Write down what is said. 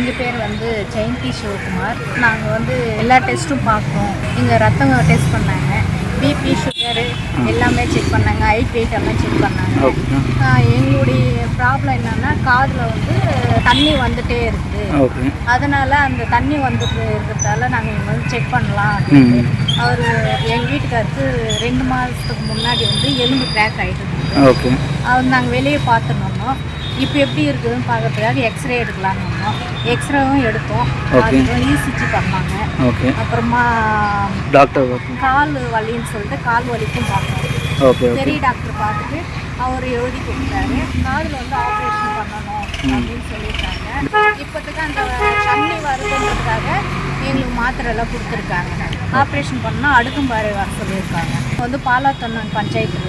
எங்கள் பேர் வந்து ஜெயந்தி சிவகுமார். நாங்கள் வந்து எல்லா டெஸ்ட்டும் பார்க்குறோம் இங்கே ரத்தம் டெஸ்ட் பண்ணாங்க. பிபி சுகரு எல்லாமே செக் பண்ணாங்க. ஹைட் வெயிட் எல்லாம் செக் பண்ணாங்க. எங்களுடைய ப்ராப்ளம் என்னன்னா காதில் வந்து தண்ணி வந்துட்டே இருக்குது. அதனால் அந்த தண்ணி வந்துட்டு இருக்கிறதால நாங்கள் இங்கே வந்து செக் பண்ணலாம் அவர் எங்கள் வீட்டுக்காருக்கு ரெண்டு மாதத்துக்கு முன்னாடி வந்து எலும்பு கிராக் ஆகிட்டு அவர் நாங்கள் வெளியே பார்த்துனோம் இப்போ எப்படி இருக்குதுன்னு பார்க்கறதுக்காக எக்ஸ்ரே எடுக்கலான்னு வந்தோம். எக்ஸ்ரேவும் எடுத்தோம். அதுக்கப்புறம் இசிஜி பண்ணாங்க. ஓகே அப்புறமா டாக்டர் கால் வலின்னு சொல்லிட்டு கால் வலிக்கும் பார்த்தோம் பெரிய டாக்டர் பார்த்துட்டு அவர் எழுதி கொடுத்தாரு. காதில் வந்து ஆப்ரேஷன் பண்ணணும் அப்படின்னு சொல்லியிருக்காங்க. இப்போத்துக்கு அந்த தண்ணி வருதுன்றதுக்காக எங்களுக்கு மாத்திரை எல்லாம் கொடுத்துருக்காங்க. ஆப்ரேஷன் பண்ணால் அடுக்கும் பாறை வர சொல்லியிருக்காங்க. வந்து பாலாத்தண்ணன் பஞ்சாயத்து